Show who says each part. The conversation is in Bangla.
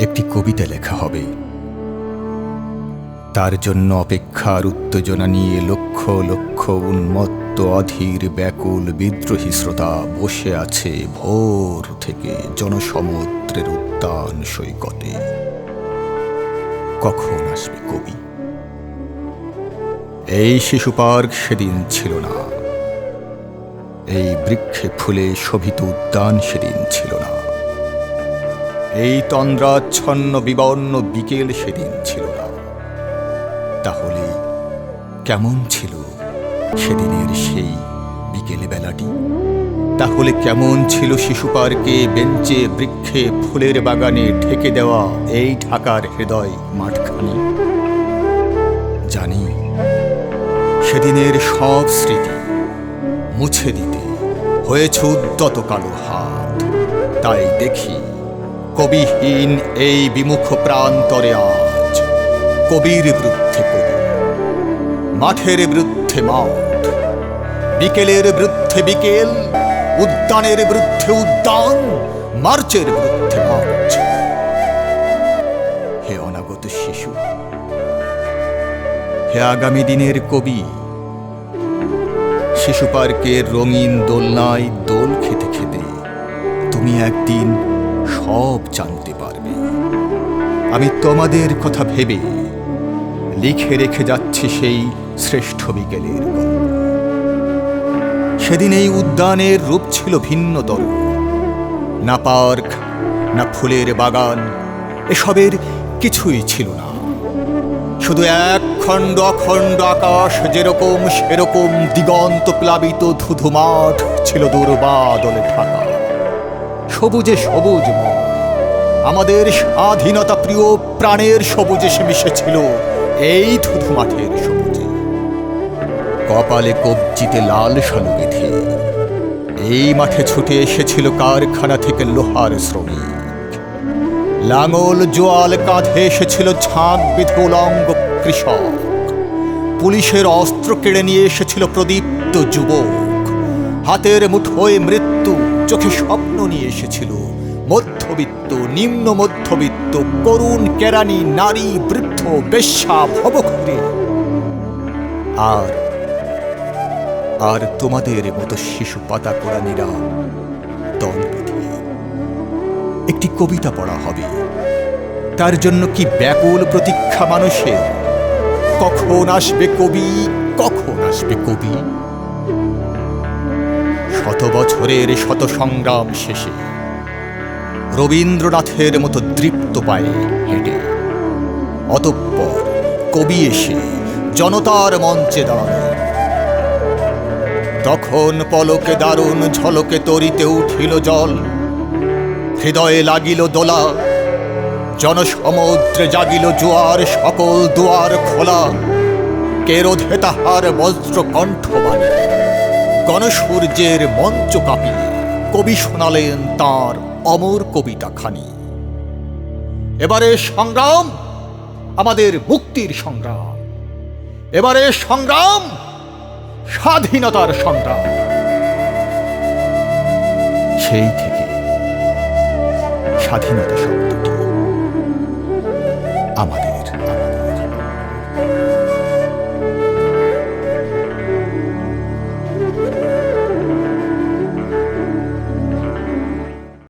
Speaker 1: একটি কবিতা লেখা হবে। তার জন্য অপেক্ষার উত্তেজনা নিয়ে লক্ষ লক্ষ উন্মত্ত অধীর ব্যাকুল বিদ্রোহী শ্রোতা বসে আছে ভোর থেকে জনসমুদ্রের উদ্যান সৈকতে। কখন আসবে কবি? এই শিশু পার্ক সেদিন ছিল না। এই বৃক্ষে ফুলে শোভিত উদ্যান সেদিন ছিল না। এই তন্দ্রাচ্ছন্ন বিবর্ণ বিকেল সেদিন ছিল না। তাহলে কেমন ছিল সেদিনের সেই বিকেল বেলাটি তাহলে কেমন ছিল শিশু পার্কে বেঞ্চে, বৃক্ষে, ফুলের বাগানে ঠেকে দেওয়া এই ঢাকার হৃদয় মাঠখানি? জানি সেদিনের সব স্মৃতি মুছে দিতে হয়েছে উদ্যত কালো হাত। তাই দেখি কবিহীন এই বিমুখ প্রান্তরে আজ কবির বিরুদ্ধে কবি, মাঠের বিরুদ্ধে মাঠ, বিকেলের বিরুদ্ধে বিকেল, উদ্যানের বিরুদ্ধে উদ্যান, মার্চের বিরুদ্ধে মার্চ। হে অনাগত শিশু, হে আগামী দিনের কবি, শিশু পার্কের রঙিন দোলনায় দোল খেতে খেতে তুমি একদিন সব জানতে পারবে। আমি তোমাদের কথা ভেবে লিখে রেখে যাচ্ছি সেই শ্রেষ্ঠ বিকেলের সেদিন এই উদ্যানের রূপ ছিল ভিন্নতর না পার্ক, না ফুলের বাগান, এসবের কিছুই ছিল না। শুধু এক খণ্ড অখণ্ড আকাশ, যেরকম সেরকম দিগন্ত প্লাবিত ধুধু মাঠ ছিল দুর্বাদলে ঢাকা। সবুজে সবুজ ময়। আমাদের স্বাধীনতা প্রিয় প্রাণের সবুজে সে মিশেছিল। এই ধুধু মাঠের সবুজে। কপালে কবজিতে লাল শালু বেঁধে। এই মাঠে ছুটে এসেছিল কারখানা থেকে লোহার শ্রমিক। লাঙল জোয়াল কাঁধে এসেছিল ঝাঁক বেঁধে উলঙ্গ কৃষক। পুলিশের অস্ত্র কেড়ে নিয়ে এসেছিল প্রদীপ্ত যুবক। হাতের মুঠোয় মৃত্যু, চোখে স্বপ্ন নিয়ে এসেছিল। মধ্যবিত্ত, নিম্ন মধ্যবিত্ত, করুণ কেরানি নারী, বৃদ্ধ, বেশ্যা, ভবঘুরে। আর আর তোমাদের মতো শিশু পাতা কোরআনিরা দল একটি কবিতা পড়া হবে। তার জন্য কি ব্যাকুল প্রতীক্ষা মানুষের কখন আসবে কবি? কখন আসবে কবি? শত বছরের শত সংগ্রাম শেষে রবীন্দ্রনাথের মতো দৃপ্ত পায়ে হেঁটে। অতঃপর কবি এসে জনতার মঞ্চে দাঁড়ালেন। তখন পলকে দারুণ ঝলকে তরিতে উঠিল জল। হৃদয়ে লাগিল দোলা। জনসমুদ্রে জাগিল জোয়ার সকল দুয়ার খোলা। কেরোধে তাহার বজ্র কণ্ঠবাণী গণসূর্যের মঞ্চ কাঁপিয়ে কবি শোনালেন তার অমর কবিতা খানি। এবারে সংগ্রাম, আমাদের মুক্তির সংগ্রাম। এবারে সংগ্রাম, স্বাধীনতার সংগ্রাম। সেই থেকে স্বাধীনতা শব্দটি